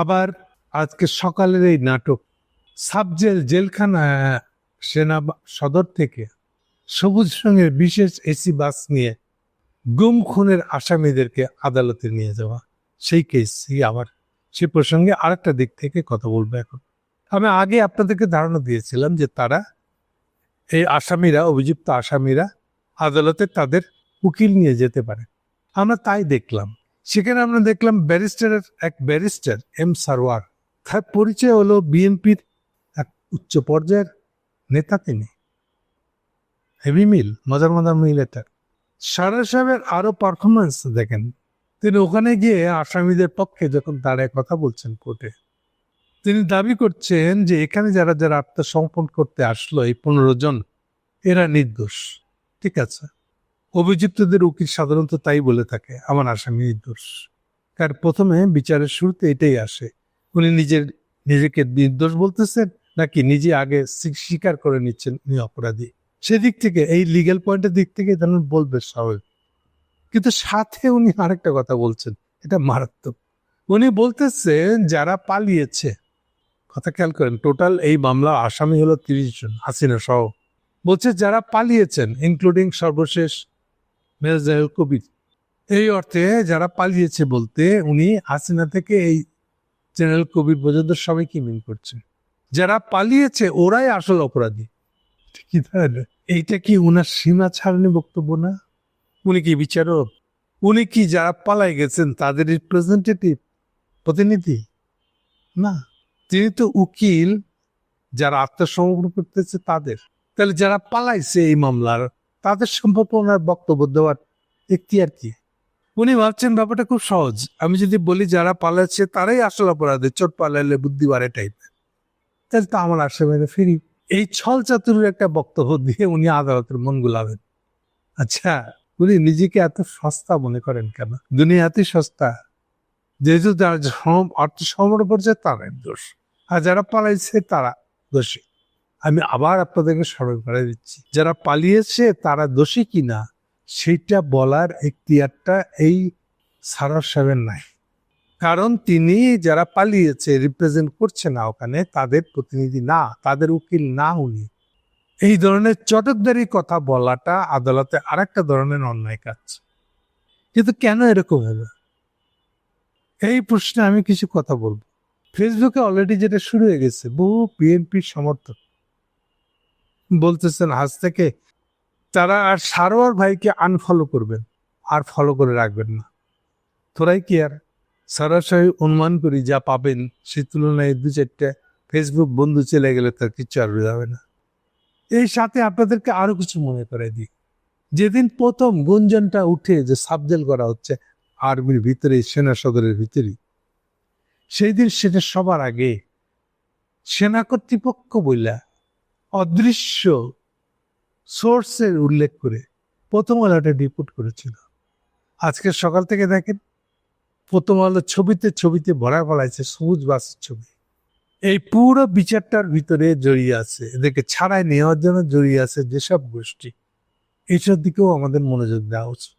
আবার আজকে সকালের এই নাটক, সাবজেল জেলখানা, সেনা সদর থেকে সবুজ রঙের বিশেষ এসি বাস নিয়ে গুম খুনের আসামিদেরকে আদালতে নিয়ে যাওয়া। সেই কেসই আবার সে প্রসঙ্গে আরেকটা দিক থেকে কথা বলব এখন। আমি আগে আপনাদেরকে ধারণা দিয়েছিলাম যে তারা এই আসামিরা, অভিযুক্ত আসামিরা আদালতে তাদের উকিল নিয়ে যেতে পারে। আমরা তাই দেখলাম। সেখানে আমরা দেখলাম ব্যারিস্টারের এক ব্যারিস্টার, এম সারওয়ার তার পরিচয় হলো বিএনপির এক উচ্চ পর্যায়ের নেতা তিনি। হেভি মিল মজার মজার মিল এটা। সারা সাহেবের আরও পারফরমেন্স দেখেন। তিনি ওখানে গিয়ে আসামিদের পক্ষে যখন দাঁড়ায় কথা বলছেন কোর্টে, তিনি দাবি করছেন যে এখানে যারা যারা আত্মসমর্পণ করতে আসলো এই পনেরো জন, এরা নির্দোষ। ঠিক আছে? অভিযুক্তদের উকিল সাধারণত তাই বলে থাকে, আমার আসামি নির্দোষ। কার প্রথমে বিচারের শুরুতে এটাই আসে, উনি নিজের, নিজেকে নির্দোষ বলতেছেন নাকি নিজে আগে স্বীকার করে নিচ্ছেন উনি অপরাধী? সেদিক থেকে, এই লিগ্যাল পয়েন্টের দিক থেকে তেমন বলবে স্বাভাবিক কিন্তু সাথে উনি আরেকটা কথা বলছেন, এটা মারাত্মক। উনি বলতেছেন, যারা পালিয়েছে, কথা খেয়াল করেন, টোটাল এই মামলা আসামি হলো তিরিশ জন, হাসিনা সহ। বলছে, যারা পালিয়েছেন ইনক্লুডিং সর্বশেষ মেজাজুল কবির। এই অর্থে যারা পালিয়েছে বলতে উনি হাসিনা থেকে এই জেনারেল কবির পর্যন্ত সবাইকে মিন করছে? যারা পালিয়েছে ওরাই আসল অপরাধী। কি তাহলে এইটা কি উনার সীমা ছাড়নি বক্তব্য না? উনি কি বিচারক? উনি কি যারা পালাই গেছেন তাদের রিপ্রেজেন্টেটিভ প্রতিনিধি? না। তিনি তো উকিল, যারা আত্মসমর্পণ করতেছে তাদের। তাহলে যারা পালাইছে এই মামলার তাদের সম্পর্কে ওনার বক্তব্য দেওয়ার আর কি। উনি ভাবছেন ব্যাপারটা খুব সহজ। আমি যদি বলি যারা পালাচ্ছে তারাই আসল অপরাধী, চোট পালাইলে বুদ্ধি বাড়ে টাইপ তাহলে তো আমার আশেপাশে ফিরি। এই ছল চাতুরের একটা বক্তব্য দিয়ে উনি আদালতের মন গুলাবেন আচ্ছা উনি নিজেকে এত সস্তা মনে করেন কেন? দুনিয়া এতই সস্তা, যেহেতু যারা অর্থ সমর পর্যায়ে তারাই দোষ। আর যারা পালাইছে তারা দোষী। আমি আবার আপনাদেরকে স্মরণ করে দিচ্ছি। যারা পালিয়েছে তারা দোষী কিনা, সেইটা বলার এখতিয়ারটা এই সারর সাহেবের নাই। কারণ তিনি যারা পালিয়েছে রিপ্রেজেন্ট করছে না ওখানে, তাদের প্রতিনিধি না, তাদের উকিল না উনি। এই ধরনের চটকদারি কথা বলাটা আদালতে আরেকটা ধরনের অন্যায় কাজ। কিন্তু কেন এরকম হবে? এই প্রশ্নে আমি কিছু কথা বলব। ফেসবুকে অলরেডি যেটা শুরু হয়ে গেছে, বহু বিএনপির সমর্থক বলতেছেন আজ থেকে, তারা আর সারোয়ার ভাইকে আনফলো করবেন, আর ফলো করে রাখবেন না। তোরাই কি আর সরাসরি অনুমান করি যা পাবেন? সে তুলনায় দু চারটে ফেসবুক বন্ধু চলে গেলে তার কিচ্ছু আর যাবে না। এই সাথে আপনাদেরকে আরও কিছু মনে করে দিই। যেদিন প্রথম গুঞ্জনটা উঠে যে সাবজেল করা হচ্ছে আর্মির ভিতরে সেনা সদরের ভিতরে সেই দিন সেটা সবার আগে সেনা কর্তৃপক্ষ বইলা অদৃশ্য সোর্সের উল্লেখ করে প্রথম আলোটা রিপোর্ট করেছিল। আজকে সকাল থেকে দেখেন, প্রথম আলো ছবিতে ছবিতে ভরা ফলাইছে সবুজ বাসের ছবি। এই পুরো বিচারটার ভিতরে জড়িয়ে আছে, এদেরকে ছাড়াই নেওয়ার জন্য জড়িয়ে আছে যেসব গোষ্ঠী, এইসব দিকেও আমাদের মনোযোগ দেওয়া উচিত।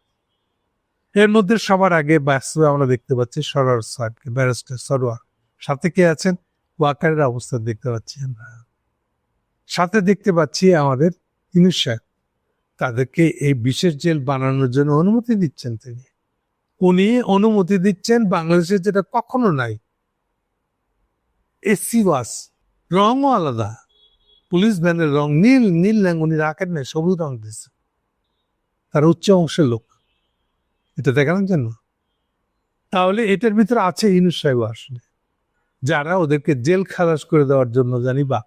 এর মধ্যে সবার আগে বাস্তবে আমরা দেখতে পাচ্ছি সরোয়ার সাহেবকে, ব্যারিস্টার সরোয়ার। সাথে কে আছেন? ওয়াকারের অবস্থা দেখতে পাচ্ছি আমরা। সাথে দেখতে পাচ্ছি আমাদের ইনুস সাহেব। তাদেরকে এই বিশেষ জেল বানানোর জন্য অনুমতি দিচ্ছেন তিনি। উনি অনুমতি দিচ্ছেন বাংলাদেশে যেটা কখনো নাই। এসি বাস রঙও আলাদা। পুলিশ ভ্যানের রং নীল নীল রঙ উনি রাখেন না সবুজ রং দিচ্ছে তার উচ্চ অংশের লোক। এটা দেখানোর জন্য। তাহলে এটার ভিতরে আছে ইনুস সাহেব আসলে। যারা ওদেরকে জেল খালাস করে দেওয়ার জন্য জানি বা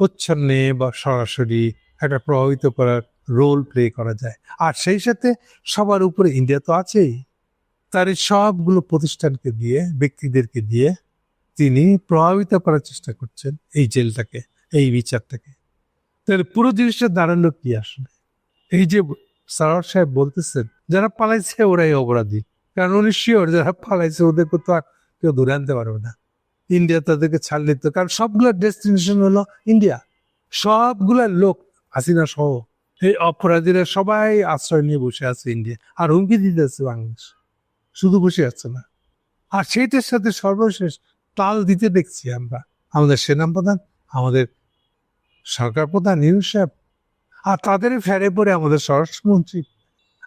প্রচ্ছন্নে বা সরাসরি একটা প্রভাবিত করার রোল প্লে করা যায়। আর সেই সাথে সবার উপরে ইন্ডিয়া তো আছেই। তার এই সবগুলো প্রতিষ্ঠানকে দিয়ে, ব্যক্তিদেরকে দিয়ে তিনি প্রভাবিত করার চেষ্টা করছেন এই জেলটাকে, এই বিচারটাকে। তাহলে পুরো জিনিসটা দাঁড়াল কি আসলে? এই যে সারার সাহেব বলতেছেন, যারা পালাইছে ওরাই অপরাধী। কারণ উনি শিওর যারা পালাইছে ওদেরকে তো আর কেউ ধরে আনতে পারবে না। ইন্ডিয়া তাদেরকে ছাড় দিত। কারণ সবগুলোর ডেস্টিনেশন হলো ইন্ডিয়া সবগুলা লোক হাসিনা সহ এই অপরাধীরা সবাই আশ্রয় নিয়ে বসে আছে ইন্ডিয়া আর হুমকি দিতে আছে বাংলাদেশ। শুধু বসে আছে না। আর সেইটার সাথে সর্বশেষ তাল দিতে দেখছি আমরা। আমাদের সেনাপ্রধান, আমাদের সরকার প্রধান ইউসেফ আর তাদের ফেরে পড়ে আমাদের স্বরাষ্ট্রমন্ত্রী।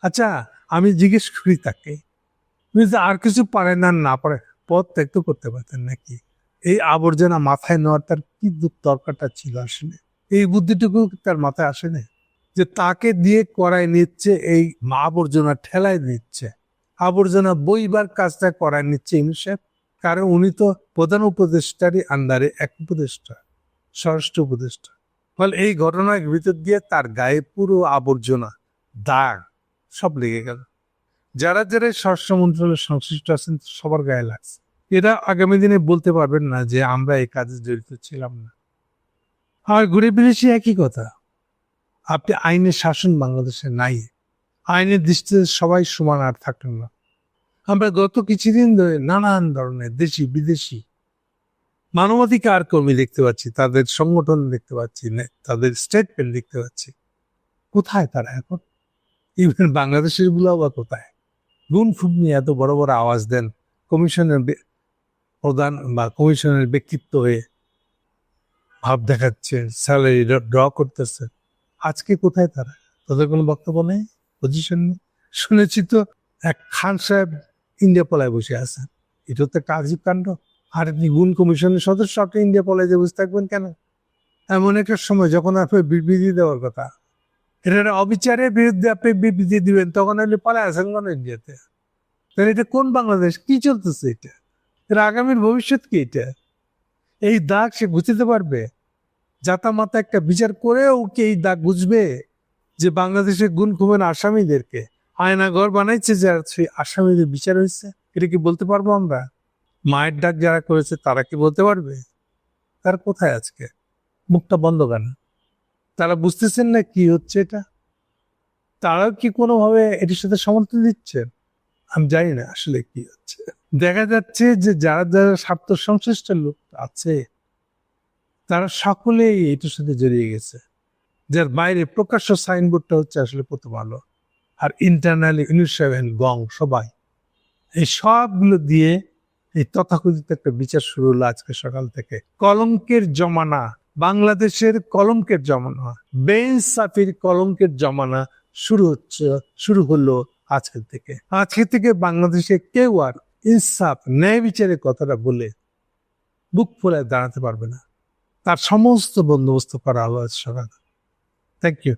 আচ্ছা আমি জিজ্ঞেস করি তাকে। আর কিছু পারেন না না পারে পদ ত্যাগ তো করতে পারতেন নাকি? এই আবর্জনা মাথায় নেওয়ার তার কি দরকারটা ছিল আসলে? এই বুদ্ধিটুকু তার মাথায় আসে না যে তাকে দিয়ে করায় নিচ্ছে, এই আবর্জনা ঠেলায় নিচ্ছে। আবর্জনা বইবার কাজটা করায় নিচ্ছে ইউনিসেফ কারণ উনি তো প্রধান উপদেষ্টারই আন্ডারে এক উপদেষ্টা, স্বরাষ্ট্র উপদেষ্টা। ফলে এই ঘটনার ভিতর দিয়ে তার গায়ে পুরো আবর্জনা, দাগ সব লেগে গেল। যারা যারা স্বরাষ্ট্র মন্ত্রণালয়ের সংশ্লিষ্ট আছেন, সবার গায়ে লাগছে। এরা আগামী দিনে বলতে পারবেন না যে আমরা এই কাজে জড়িত ছিলাম না। আর ঘুরে ফিরেছি একই কথা। আপনি আইনের শাসন বাংলাদেশে নাই। আইনের দৃষ্টিতে সবাই সমান আর থাকলেন না। আমরা গত কিছুদিন ধরে নানান ধরনের দেশি, বিদেশি মানবাধিকার কর্মী দেখতে পাচ্ছি, তাদের সংগঠন দেখতে পাচ্ছি তাদের স্টেটমেন্ট দেখতে পাচ্ছি। কোথায় তারা এখন? ইভেন বাংলাদেশেরগুলো বা কোথায়? গুণ নিয়ে এত বড় বড় আওয়াজ দেন কমিশনের প্রধান বা কমিশনের ব্যক্তিত্ব হয়ে ভাব দেখাচ্ছে স্যালারি ড্র করতেছে। আজকে কোথায় তারা? তাদের কোনো বক্তব্য নেই? পজিশন নেই? শুনেছি তো এক খান সাহেব ইন্ডিয়া পলায় বসে আছেন। এটা তো আজীব কাণ্ড। আর আপনি গুণ কমিশনের সদস্য, আপনি ইন্ডিয়া পলায় যে বসে থাকবেন কেন? এমন একটা সময় যখন আপনি বিবৃতি দেওয়ার কথা, এটা অবিচারের বিরুদ্ধে আপনি বিবৃতি দিবেন, তখন আপনি পালায় আছেন কেন ইন্ডিয়াতে তাহলে এটা কোন বাংলাদেশ? কি চলতেছে এটা? এর আগামীর ভবিষ্যৎ কি এটা? এই দাগ সে গুছাতে পারবে? জাতা মাতা একটা বিচার করেও কি এই দাগ বুঝবে যে বাংলাদেশের গুণ খুবেন আসামিদেরকে? আয়নাঘর বানাইছে যারা সেই আসামিদের বিচার হয়েছে এটা কি বলতে পারব আমরা? মায়ের ডাক যারা করেছে, তারা কি বলতে পারবে? তার কোথায় আজকে? মুখটা বন্ধ কেন? তারা বুঝতেছেন না কি হচ্ছে এটা? তারাও কি কোনোভাবে এটির সাথে সমর্থন দিচ্ছেন? আমি জানি না আসলে কি হচ্ছে। দেখা যাচ্ছে যে যারা যারা স্বার্থ সংশ্লিষ্ট লোক আছে, তারা সকলেই এটার সাথে জড়িয়ে গেছে। যার বাইরে প্রকাশ্য সাইনবোর্ডটা হচ্ছে আসলে প্রথম আলো আর ইন্টারনালি ইউনিসেভেন গং সবাই। এই সবগুলো দিয়ে এই তথাকথিত একটা বিচার শুরু হলো আজকে সকাল থেকে। কলঙ্কের জমানা, বাংলাদেশের কলঙ্কের জমানা বেন সাফির কলঙ্কের জমানা শুরু হচ্ছে, শুরু হলো আজকে থেকে। আজকের থেকে বাংলাদেশে কেউ আর ইনসাফ, ন্যায় বিচারের কথাটা বলে বুক ফুলায় দাঁড়াতে পারবে না। তার সমস্ত বন্দোবস্ত করা হলো আজ থ্যাংক ইউ